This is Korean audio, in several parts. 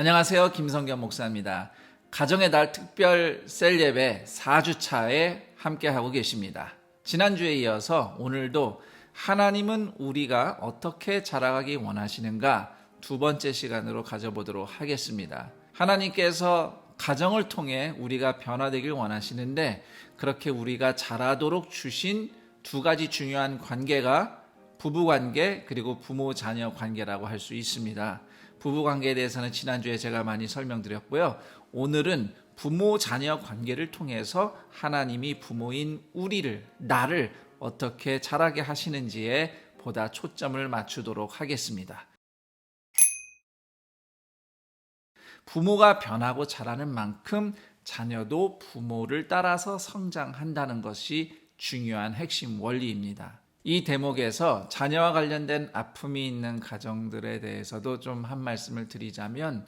안녕하세요. 김성경 목사입니다. 가정의 달 특별 셀 예배 4주차에 함께하고 계십니다. 지난주에 이어서 오늘도 하나님은 우리가 어떻게 자라가기 원하시는가 두 번째 시간으로 가져보도록 하겠습니다. 하나님께서 가정을 통해 우리가 변화되길 원하시는데 그렇게 우리가 자라도록 주신 두 가지 중요한 관계가 부부 관계 그리고 부모 자녀 관계라고 할 수 있습니다. 부부 관계에 대해서는 지난주에 제가 많이 설명드렸고요. 오늘은 부모 자녀 관계를 통해서 하나님이 부모인 우리를 나를 어떻게 자라게 하시는지에 보다 초점을 맞추도록 하겠습니다. 부모가 변하고 자라는 만큼 자녀도 부모를 따라서 성장한다는 것이 중요한 핵심 원리입니다. 이 대목에서 자녀와 관련된 아픔이 있는 가정들에 대해서도 좀 한 말씀을 드리자면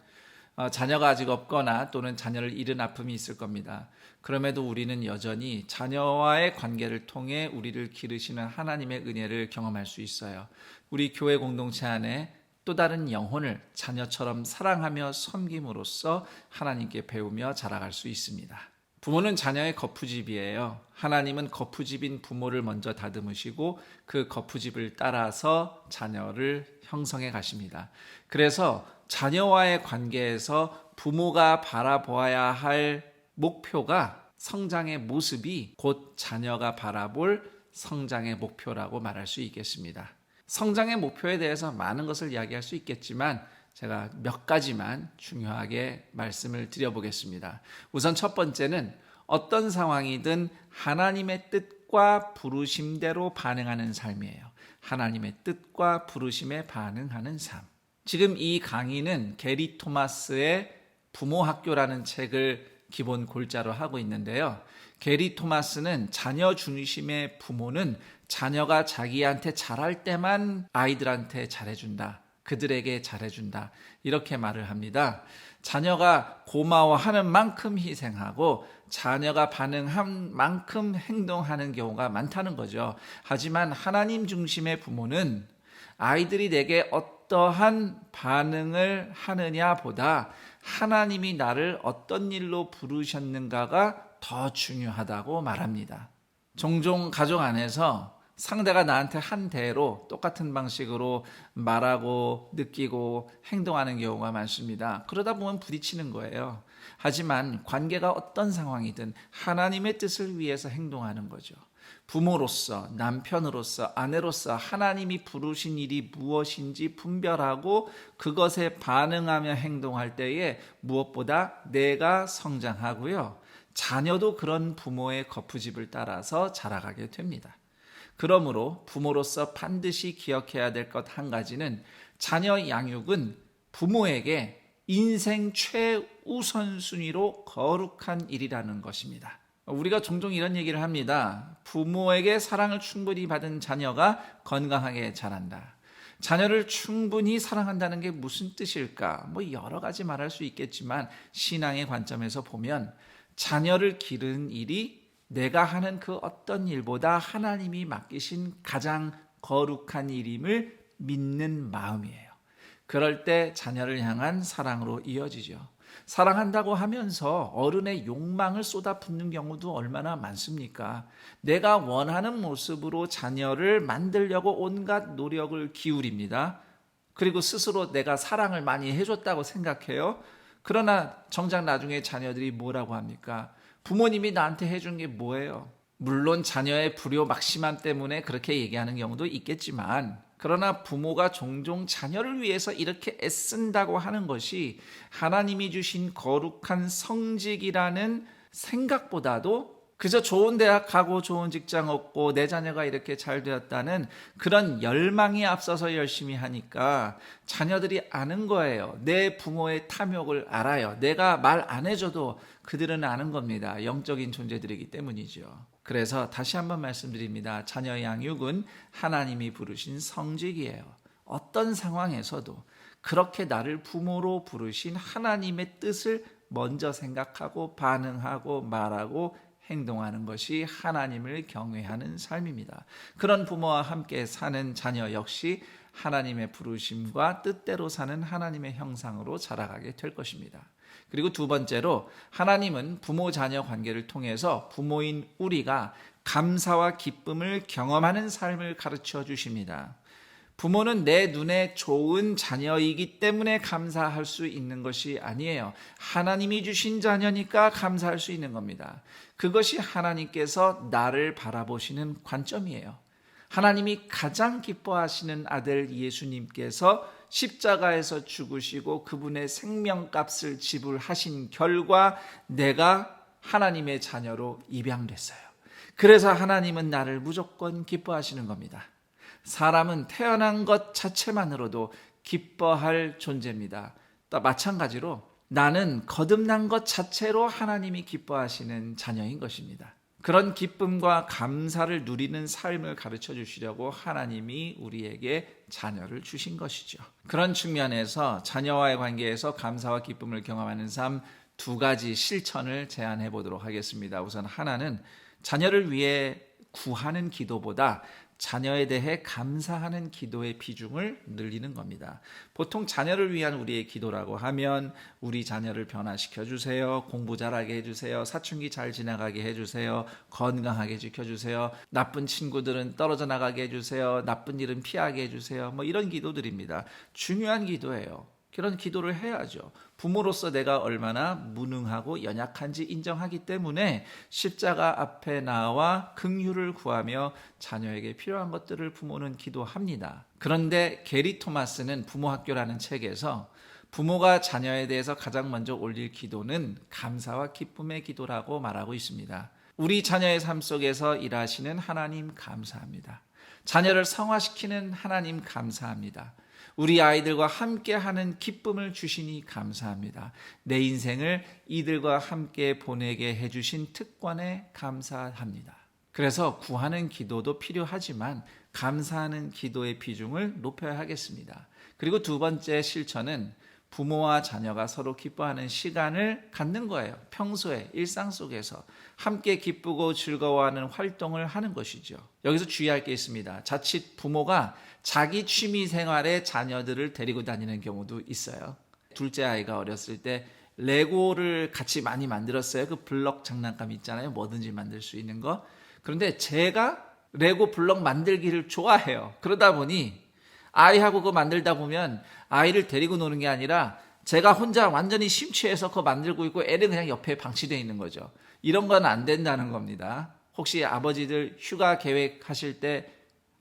어, 자녀가 아직 없거나 또는 자녀를 잃은 아픔이 있을 겁니다. 그럼에도 우리는 여전히 자녀와의 관계를 통해 우리를 기르시는 하나님의 은혜를 경험할 수 있어요. 우리 교회 공동체 안에 또 다른 영혼을 자녀처럼 사랑하며 섬김으로써 하나님께 배우며 자라갈 수 있습니다. 부모는 자녀의 거푸집이에요. 하나님은 거푸집인 부모를 먼저 다듬으시고 그 거푸집을 따라서 자녀를 형성해 가십니다. 그래서 자녀와의 관계에서 부모가 바라보아야 할 목표가 성장의 모습이 곧 자녀가 바라볼 성장의 목표라고 말할 수 있겠습니다. 성장의 목표에 대해서 많은 것을 이야기할 수 있겠지만 제가 몇 가지만 중요하게 말씀을 드려보겠습니다. 우선 첫 번째는 어떤 상황이든 하나님의 뜻과 부르심대로 반응하는 삶이에요. 하나님의 뜻과 부르심에 반응하는 삶. 지금 이 강의는 게리 토마스의 부모 학교라는 책을 기본 골자로 하고 있는데요. 게리 토마스는 자녀 중심의 부모는 자녀가 자기한테 잘할 때만 아이들한테 잘해준다. 그들에게 잘해준다. 이렇게 말을 합니다. 자녀가 고마워하는 만큼 희생하고 자녀가 반응한 만큼 행동하는 경우가 많다는 거죠. 하지만 하나님 중심의 부모는 아이들이 내게 어떠한 반응을 하느냐 보다 하나님이 나를 어떤 일로 부르셨는가가 더 중요하다고 말합니다. 종종 가족 안에서 상대가 나한테 한 대로 똑같은 방식으로 말하고 느끼고 행동하는 경우가 많습니다. 그러다 보면 부딪히는 거예요. 하지만 관계가 어떤 상황이든 하나님의 뜻을 위해서 행동하는 거죠. 부모로서, 남편으로서, 아내로서 하나님이 부르신 일이 무엇인지 분별하고 그것에 반응하며 행동할 때에 무엇보다 내가 성장하고요. 자녀도 그런 부모의 거푸집을 따라서 자라가게 됩니다. 그러므로 부모로서 반드시 기억해야 될 것 한 가지는 자녀 양육은 부모에게 인생 최우선순위로 거룩한 일이라는 것입니다. 우리가 종종 이런 얘기를 합니다. 부모에게 사랑을 충분히 받은 자녀가 건강하게 자란다. 자녀를 충분히 사랑한다는 게 무슨 뜻일까? 뭐 여러 가지 말할 수 있겠지만 신앙의 관점에서 보면 자녀를 기르는 일이 내가 하는 그 어떤 일보다 하나님이 맡기신 가장 거룩한 일임을 믿는 마음이에요. 그럴 때 자녀를 향한 사랑으로 이어지죠. 사랑한다고 하면서 어른의 욕망을 쏟아붓는 경우도 얼마나 많습니까? 내가 원하는 모습으로 자녀를 만들려고 온갖 노력을 기울입니다. 그리고 스스로 내가 사랑을 많이 해줬다고 생각해요. 그러나 정작 나중에 자녀들이 뭐라고 합니까? 부모님이 나한테 해준 게 뭐예요? 물론 자녀의 불효 막심함 때문에 그렇게 얘기하는 경우도 있겠지만 그러나 부모가 종종 자녀를 위해서 이렇게 애쓴다고 하는 것이 하나님이 주신 거룩한 성직이라는 생각보다도 그저 좋은 대학 가고 좋은 직장 얻고 내 자녀가 이렇게 잘 되었다는 그런 열망이 앞서서 열심히 하니까 자녀들이 아는 거예요. 내 부모의 탐욕을 알아요. 내가 말 안 해줘도 그들은 아는 겁니다. 영적인 존재들이기 때문이죠. 그래서 다시 한번 말씀드립니다. 자녀 양육은 하나님이 부르신 성직이에요. 어떤 상황에서도 그렇게 나를 부모로 부르신 하나님의 뜻을 먼저 생각하고 반응하고 말하고 행동하는 것이 하나님을 경외하는 삶입니다. 그런 부모와 함께 사는 자녀 역시 하나님의 부르심과 뜻대로 사는 하나님의 형상으로 자라가게 될 것입니다. 그리고 두 번째로 하나님은 부모 자녀 관계를 통해서 부모인 우리가 감사와 기쁨을 경험하는 삶을 가르쳐 주십니다. 부모는 내 눈에 좋은 자녀이기 때문에 감사할 수 있는 것이 아니에요. 하나님이 주신 자녀니까 감사할 수 있는 겁니다. 그것이 하나님께서 나를 바라보시는 관점이에요. 하나님이 가장 기뻐하시는 아들 예수님께서 십자가에서 죽으시고 그분의 생명값을 지불하신 결과 내가 하나님의 자녀로 입양됐어요. 그래서 하나님은 나를 무조건 기뻐하시는 겁니다. 사람은 태어난 것 자체만으로도 기뻐할 존재입니다. 또 마찬가지로 나는 거듭난 것 자체로 하나님이 기뻐하시는 자녀인 것입니다. 그런 기쁨과 감사를 누리는 삶을 가르쳐 주시려고 하나님이 우리에게 자녀를 주신 것이죠. 그런 측면에서 자녀와의 관계에서 감사와 기쁨을 경험하는 삶 두 가지 실천을 제안해 보도록 하겠습니다. 우선 하나는 자녀를 위해 구하는 기도보다 자녀에 대해 감사하는 기도의 비중을 늘리는 겁니다. 보통 자녀를 위한 우리의 기도라고 하면 우리 자녀를 변화시켜 주세요. 공부 잘하게 해 주세요. 사춘기 잘 지나가게 해 주세요. 건강하게 지켜 주세요. 나쁜 친구들은 떨어져 나가게 해 주세요. 나쁜 일은 피하게 해 주세요. 뭐 이런 기도들입니다. 중요한 기도예요. 그런 기도를 해야죠. 부모로서 내가 얼마나 무능하고 연약한지 인정하기 때문에 십자가 앞에 나와 긍휼을 구하며 자녀에게 필요한 것들을 부모는 기도합니다. 그런데 게리 토마스는 부모 학교라는 책에서 부모가 자녀에 대해서 가장 먼저 올릴 기도는 감사와 기쁨의 기도라고 말하고 있습니다. 우리 자녀의 삶 속에서 일하시는 하나님 감사합니다. 자녀를 성화시키는 하나님 감사합니다. 우리 아이들과 함께 하는 기쁨을 주시니 감사합니다. 내 인생을 이들과 함께 보내게 해주신 특권에 감사합니다. 그래서 구하는 기도도 필요하지만 감사하는 기도의 비중을 높여야 하겠습니다. 그리고 두 번째 실천은 부모와 자녀가 서로 기뻐하는 시간을 갖는 거예요. 평소에 일상 속에서 함께 기쁘고 즐거워하는 활동을 하는 것이죠. 여기서 주의할 게 있습니다. 자칫 부모가 자기 취미 생활에 자녀들을 데리고 다니는 경우도 있어요. 둘째 아이가 어렸을 때 레고를 같이 많이 만들었어요. 그 블럭 장난감 있잖아요. 뭐든지 만들 수 있는 거. 그런데 제가 레고 블럭 만들기를 좋아해요. 그러다 보니 아이하고 그거 만들다 보면 아이를 데리고 노는 게 아니라 제가 혼자 완전히 심취해서 그거 만들고 있고 애는 그냥 옆에 방치되어 있는 거죠. 이런 건 안 된다는 겁니다. 혹시 아버지들 휴가 계획하실 때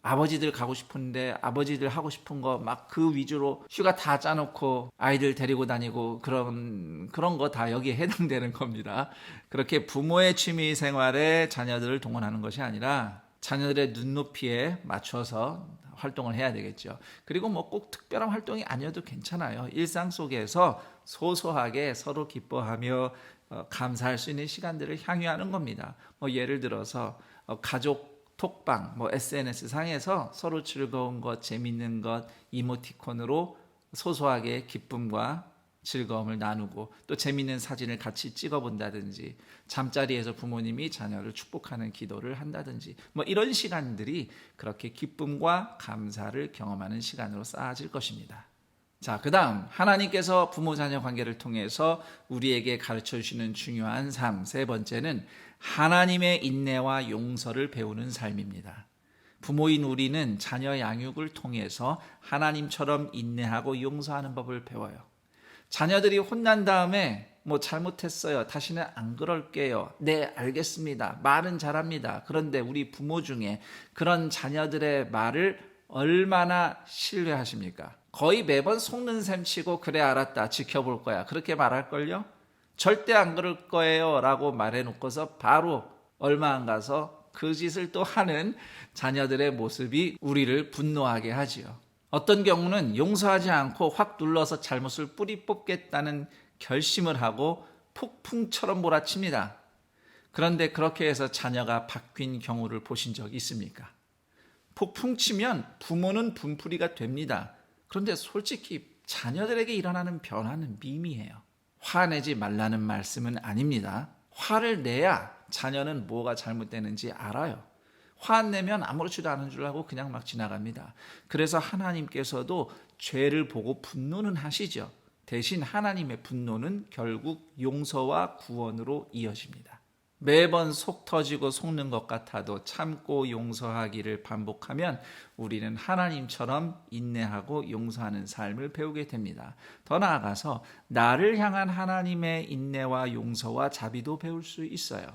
아버지들 가고 싶은데 아버지들 하고 싶은 거 막 그 위주로 휴가 다 짜놓고 아이들 데리고 다니고 그런 그런 거 다 여기에 해당되는 겁니다. 그렇게 부모의 취미 생활에 자녀들을 동원하는 것이 아니라 자녀들의 눈높이에 맞춰서 활동을 해야 되겠죠. 그리고 뭐 꼭 특별한 활동이 아니어도 괜찮아요. 일상 속에서 소소하게 서로 기뻐하며 어, 감사할 수 있는 시간들을 향유하는 겁니다. 뭐 예를 들어서 어, 가족 톡방, 뭐 SNS 상에서 서로 즐거운 것, 재밌는 것, 이모티콘으로 소소하게 기쁨과 즐거움을 나누고 또 재밌는 사진을 같이 찍어 본다든지 잠자리에서 부모님이 자녀를 축복하는 기도를 한다든지 뭐 이런 시간들이 그렇게 기쁨과 감사를 경험하는 시간으로 쌓아질 것입니다. 자, 그 다음 하나님께서 부모 자녀 관계를 통해서 우리에게 가르쳐 주시는 중요한 삶 세 번째는 하나님의 인내와 용서를 배우는 삶입니다. 부모인 우리는 자녀 양육을 통해서 하나님처럼 인내하고 용서하는 법을 배워요. 자녀들이 혼난 다음에 뭐 잘못했어요. 다시는 안 그럴게요. 네, 알겠습니다. 말은 잘합니다. 그런데 우리 부모 중에 그런 자녀들의 말을 얼마나 신뢰하십니까? 거의 매번 속는 셈 치고 그래 알았다. 지켜볼 거야. 그렇게 말할걸요? 절대 안 그럴 거예요. 라고 말해 놓고서 바로 얼마 안 가서 그 짓을 또 하는 자녀들의 모습이 우리를 분노하게 하지요. 어떤 경우는 용서하지 않고 확 눌러서 잘못을 뿌리 뽑겠다는 결심을 하고 폭풍처럼 몰아칩니다. 그런데 그렇게 해서 자녀가 바뀐 경우를 보신 적 있습니까? 폭풍 치면 부모는 분풀이가 됩니다. 그런데 솔직히 자녀들에게 일어나는 변화는 미미해요. 화내지 말라는 말씀은 아닙니다. 화를 내야 자녀는 뭐가 잘못되는지 알아요. 화내면 아무렇지도 않은 줄 알고 그냥 막 지나갑니다. 그래서 하나님께서도 죄를 보고 분노는 하시죠. 대신 하나님의 분노는 결국 용서와 구원으로 이어집니다. 매번 속 터지고 속는 것 같아도 참고 용서하기를 반복하면 우리는 하나님처럼 인내하고 용서하는 삶을 배우게 됩니다. 더 나아가서 나를 향한 하나님의 인내와 용서와 자비도 배울 수 있어요.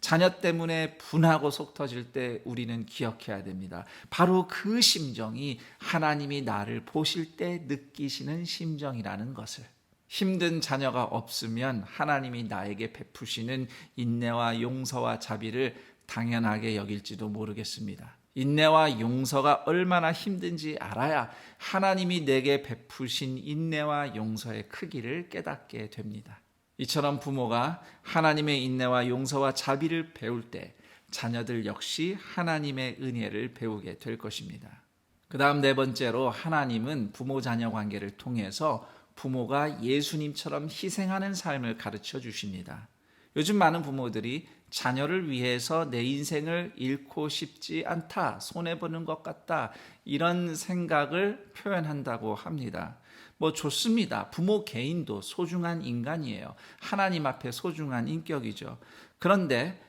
자녀 때문에 분하고 속 터질 때 우리는 기억해야 됩니다. 바로 그 심정이 하나님이 나를 보실 때 느끼시는 심정이라는 것을. 힘든 자녀가 없으면 하나님이 나에게 베푸시는 인내와 용서와 자비를 당연하게 여길지도 모르겠습니다. 인내와 용서가 얼마나 힘든지 알아야 하나님이 내게 베푸신 인내와 용서의 크기를 깨닫게 됩니다. 이처럼 부모가 하나님의 인내와 용서와 자비를 배울 때 자녀들 역시 하나님의 은혜를 배우게 될 것입니다. 그 다음 네 번째로 하나님은 부모 자녀 관계를 통해서 부모가 예수님처럼 희생하는 삶을 가르쳐 주십니다. 요즘 많은 부모들이 자녀를 위해서 내 인생을 잃고 싶지 않다, 손해보는 것 같다, 이런 생각을 표현한다고 합니다. 뭐 좋습니다. 부모 개인도 소중한 인간이에요. 하나님 앞에 소중한 인격이죠. 그런데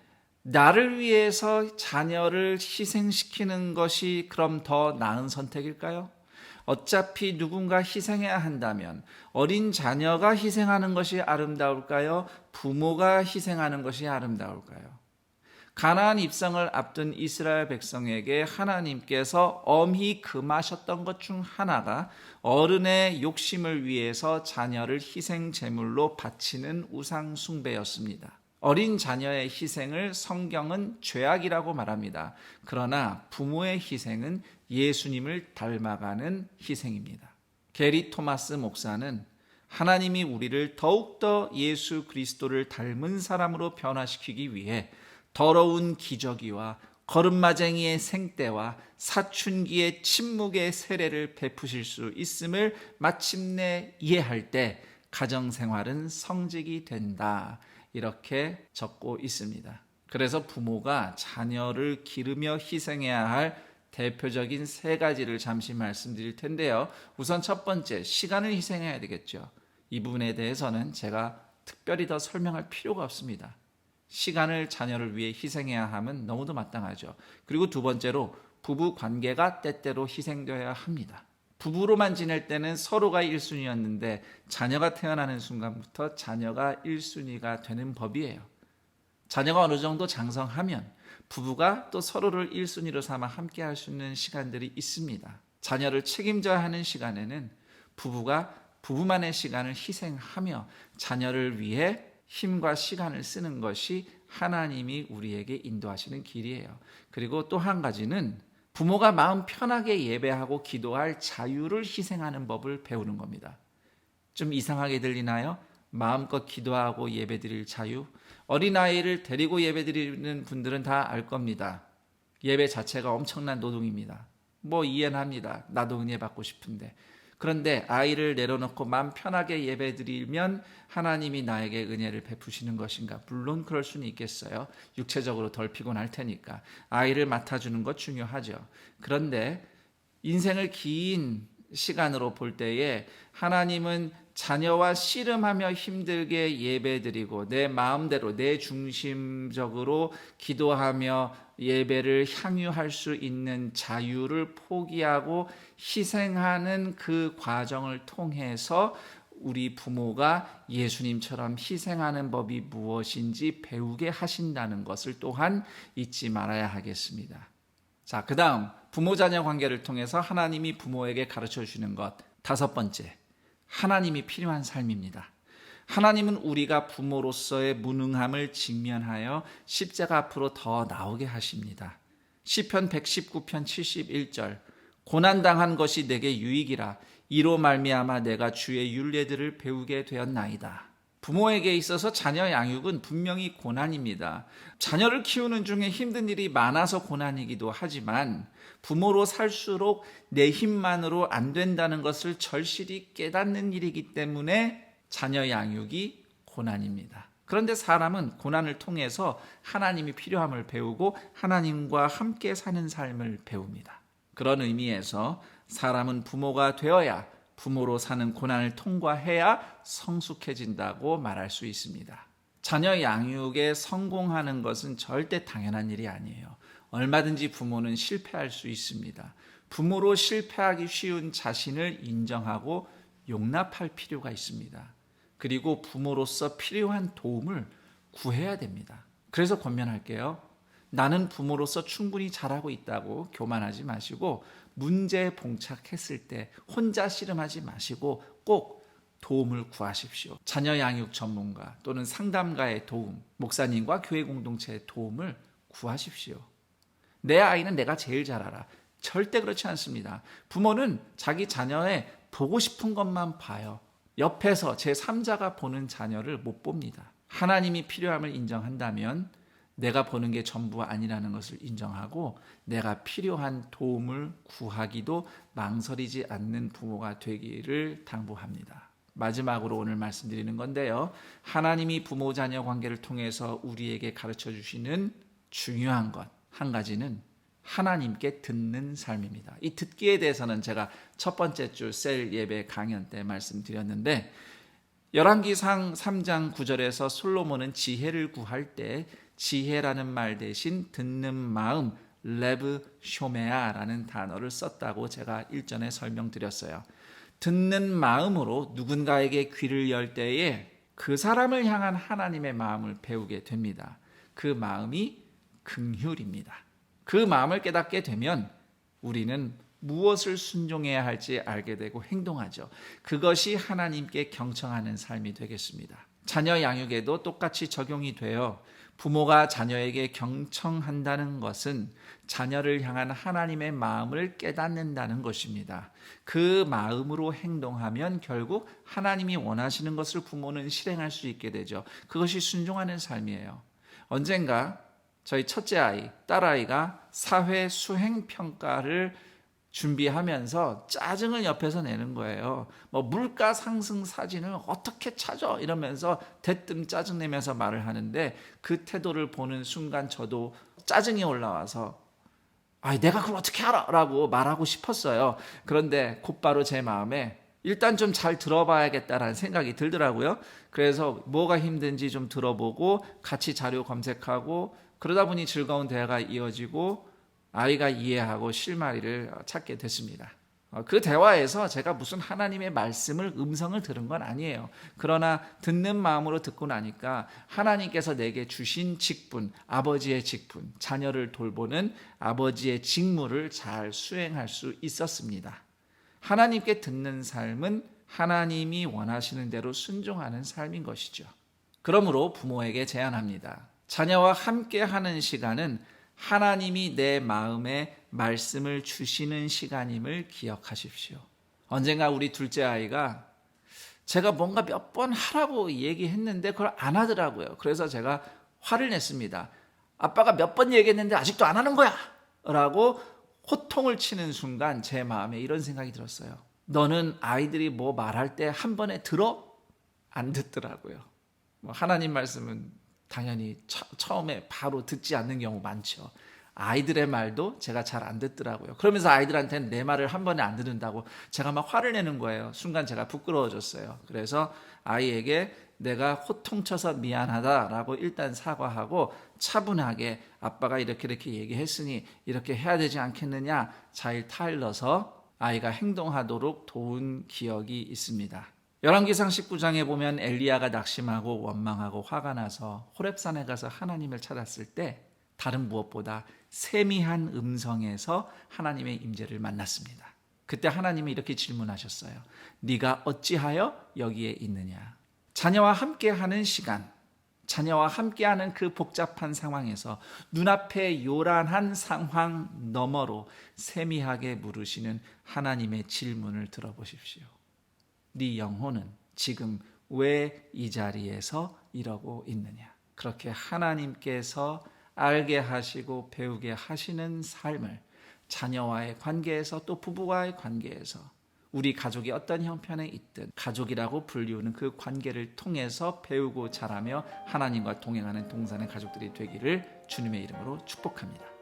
나를 위해서 자녀를 희생시키는 것이 그럼 더 나은 선택일까요? 어차피 누군가 희생해야 한다면 어린 자녀가 희생하는 것이 아름다울까요? 부모가 희생하는 것이 아름다울까요? 가나안 입성을 앞둔 이스라엘 백성에게 하나님께서 엄히 금하셨던 것 중 하나가 어른의 욕심을 위해서 자녀를 희생 제물로 바치는 우상 숭배였습니다. 어린 자녀의 희생을 성경은 죄악이라고 말합니다. 그러나 부모의 희생은 예수님을 닮아가는 희생입니다. 게리 토마스 목사는 하나님이 우리를 더욱더 예수 그리스도를 닮은 사람으로 변화시키기 위해 더러운 기저귀와 걸음마쟁이의 생떼와 사춘기의 침묵의 세례를 베푸실 수 있음을 마침내 이해할 때 가정생활은 성직이 된다. 이렇게 적고 있습니다. 그래서 부모가 자녀를 기르며 희생해야 할 대표적인 세 가지를 잠시 말씀드릴 텐데요. 우선 첫 번째, 시간을 희생해야 되겠죠. 이 부분에 대해서는 제가 특별히 더 설명할 필요가 없습니다. 시간을 자녀를 위해 희생해야 함은 너무도 마땅하죠. 그리고 두 번째로 부부 관계가 때때로 희생되어야 합니다. 부부로만 지낼 때는 서로가 1순위였는데 자녀가 태어나는 순간부터 자녀가 1순위가 되는 법이에요. 자녀가 어느 정도 장성하면 부부가 또 서로를 1순위로 삼아 함께 할 수 있는 시간들이 있습니다. 자녀를 책임져야 하는 시간에는 부부가 부부만의 시간을 희생하며 자녀를 위해 힘과 시간을 쓰는 것이 하나님이 우리에게 인도하시는 길이에요. 그리고 또 한 가지는 부모가 마음 편하게 예배하고 기도할 자유를 희생하는 법을 배우는 겁니다. 좀 이상하게 들리나요? 마음껏 기도하고 예배 드릴 자유. 어린아이를 데리고 예배드리는 분들은 다 알 겁니다. 예배 자체가 엄청난 노동입니다. 뭐 이해는 합니다. 나도 은혜 받고 싶은데. 그런데 아이를 내려놓고 마음 편하게 예배드리면 하나님이 나에게 은혜를 베푸시는 것인가? 물론 그럴 수는 있겠어요. 육체적으로 덜 피곤할 테니까. 아이를 맡아주는 것 중요하죠. 그런데 인생을 긴 시간으로 볼 때에 하나님은 자녀와 씨름하며 힘들게 예배드리고 내 마음대로 내 중심적으로 기도하며 예배를 향유할 수 있는 자유를 포기하고 희생하는 그 과정을 통해서 우리 부모가 예수님처럼 희생하는 법이 무엇인지 배우게 하신다는 것을 또한 잊지 말아야 하겠습니다. 자, 그 다음, 부모 자녀 관계를 통해서 하나님이 부모에게 가르쳐 주시는 것. 다섯 번째, 하나님이 필요한 삶입니다. 하나님은 우리가 부모로서의 무능함을 직면하여 십자가 앞으로 더 나오게 하십니다. 시편 119편 71절 고난 당한 것이 내게 유익이라 이로 말미암아 내가 주의 윤례들을 배우게 되었나이다. 부모에게 있어서 자녀 양육은 분명히 고난입니다. 자녀를 키우는 중에 힘든 일이 많아서 고난이기도 하지만 부모로 살수록 내 힘만으로 안 된다는 것을 절실히 깨닫는 일이기 때문에 자녀 양육이 고난입니다. 그런데 사람은 고난을 통해서 하나님이 필요함을 배우고 하나님과 함께 사는 삶을 배웁니다. 그런 의미에서 사람은 부모가 되어야 부모로 사는 고난을 통과해야 성숙해진다고 말할 수 있습니다. 자녀 양육에 성공하는 것은 절대 당연한 일이 아니에요. 얼마든지 부모는 실패할 수 있습니다. 부모로 실패하기 쉬운 자신을 인정하고 용납할 필요가 있습니다. 그리고 부모로서 필요한 도움을 구해야 됩니다. 그래서 권면할게요. 나는 부모로서 충분히 잘하고 있다고 교만하지 마시고 문제에 봉착했을 때 혼자 씨름하지 마시고 꼭 도움을 구하십시오. 자녀 양육 전문가 또는 상담가의 도움, 목사님과 교회 공동체의 도움을 구하십시오. 내 아이는 내가 제일 잘 알아. 절대 그렇지 않습니다. 부모는 자기 자녀의 보고 싶은 것만 봐요. 옆에서 제 3자가 보는 자녀를 못 봅니다. 하나님이 필요함을 인정한다면 내가 보는 게 전부 아니라는 것을 인정하고 내가 필요한 도움을 구하기도 망설이지 않는 부모가 되기를 당부합니다. 마지막으로 오늘 말씀드리는 건데요. 하나님이 부모 자녀 관계를 통해서 우리에게 가르쳐 주시는 중요한 것 한 가지는 하나님께 듣는 삶입니다. 이 듣기에 대해서는 제가 첫 번째 주셀 예배 강연 때 말씀드렸는데 열왕기상 3장 9절에서 솔로몬은 지혜를 구할 때 지혜라는 말 대신 듣는 마음 레브 쇼메아라는 단어를 썼다고 제가 일전에 설명드렸어요. 듣는 마음으로 누군가에게 귀를 열 때에 그 사람을 향한 하나님의 마음을 배우게 됩니다. 그 마음이 긍휼입니다. 그 마음을 깨닫게 되면 우리는 무엇을 순종해야 할지 알게 되고 행동하죠. 그것이 하나님께 경청하는 삶이 되겠습니다. 자녀 양육에도 똑같이 적용이 되어 부모가 자녀에게 경청한다는 것은 자녀를 향한 하나님의 마음을 깨닫는다는 것입니다. 그 마음으로 행동하면 결국 하나님이 원하시는 것을 부모는 실행할 수 있게 되죠. 그것이 순종하는 삶이에요. 언젠가 저희 첫째 아이, 딸아이가 사회 수행 평가를 준비하면서 짜증을 옆에서 내는 거예요. 뭐 물가 상승 사진을 어떻게 찾아 이러면서 대뜸 짜증 내면서 말을 하는데 그 태도를 보는 순간 저도 짜증이 올라와서 아, 내가 그걸 어떻게 알아?라고 말하고 싶었어요. 그런데 곧바로 제 마음에 일단 좀 잘 들어봐야겠다라는 생각이 들더라고요. 그래서 뭐가 힘든지 좀 들어보고 같이 자료 검색하고 그러다 보니 즐거운 대화가 이어지고 아이가 이해하고 실마리를 찾게 됐습니다. 어, 그 대화에서 제가 무슨 하나님의 말씀을 음성을 들은 건 아니에요. 그러나 듣는 마음으로 듣고 나니까 하나님께서 내게 주신 직분, 아버지의 직분, 자녀를 돌보는 아버지의 직무를 잘 수행할 수 있었습니다. 하나님께 듣는 삶은 하나님이 원하시는 대로 순종하는 삶인 것이죠. 그러므로 부모에게 제안합니다. 자녀와 함께 하는 시간은 하나님이 내 마음에 말씀을 주시는 시간임을 기억하십시오. 언젠가 우리 둘째 아이가 제가 뭔가 몇 번 하라고 얘기했는데 그걸 안 하더라고요. 그래서 제가 화를 냈습니다. 아빠가 몇 번 얘기했는데 아직도 안 하는 거야! 라고 호통을 치는 순간 제 마음에 이런 생각이 들었어요. 너는 아이들이 뭐 말할 때 한 번에 들어? 안 듣더라고요. 뭐 하나님 말씀은 당연히 처, 음에 바로 듣지 않는 경우 많죠. 아이들의 말도 제가 잘 안 듣더라고요. 그러면서 아이들한테는 내 말을 한 번에 안 듣는다고 제가 막 화를 내는 거예요. 순간 제가 부끄러워졌어요. 그래서 아이에게 내가 호통쳐서 미안하다라고 일단 사과하고 차분하게 아빠가 이렇게 이렇게 얘기했으니 이렇게 해야 되지 않겠느냐 잘 타일러서 아이가 행동하도록 도운 기억이 있습니다. 열왕기상 19장에 보면 엘리야가 낙심하고 원망하고 화가 나서 호렙산에 가서 하나님을 찾았을 때 다른 무엇보다 세미한 음성에서 하나님의 임재를 만났습니다. 그때 하나님이 이렇게 질문하셨어요. 네가 어찌하여 여기에 있느냐? 자녀와 함께하는 시간, 자녀와 함께하는 그 복잡한 상황에서 눈앞에 요란한 상황 너머로 세미하게 물으시는 하나님의 질문을 들어보십시오. 네 영혼은 지금 왜 이 자리에서 이러고 있느냐? 그렇게 하나님께서 알게 하시고 배우게 하시는 삶을 자녀와의 관계에서 또 부부와의 관계에서 우리 가족이 어떤 형편에 있든 가족이라고 불리우는 그 관계를 통해서 배우고 자라며 하나님과 동행하는 동산의 가족들이 되기를 주님의 이름으로 축복합니다.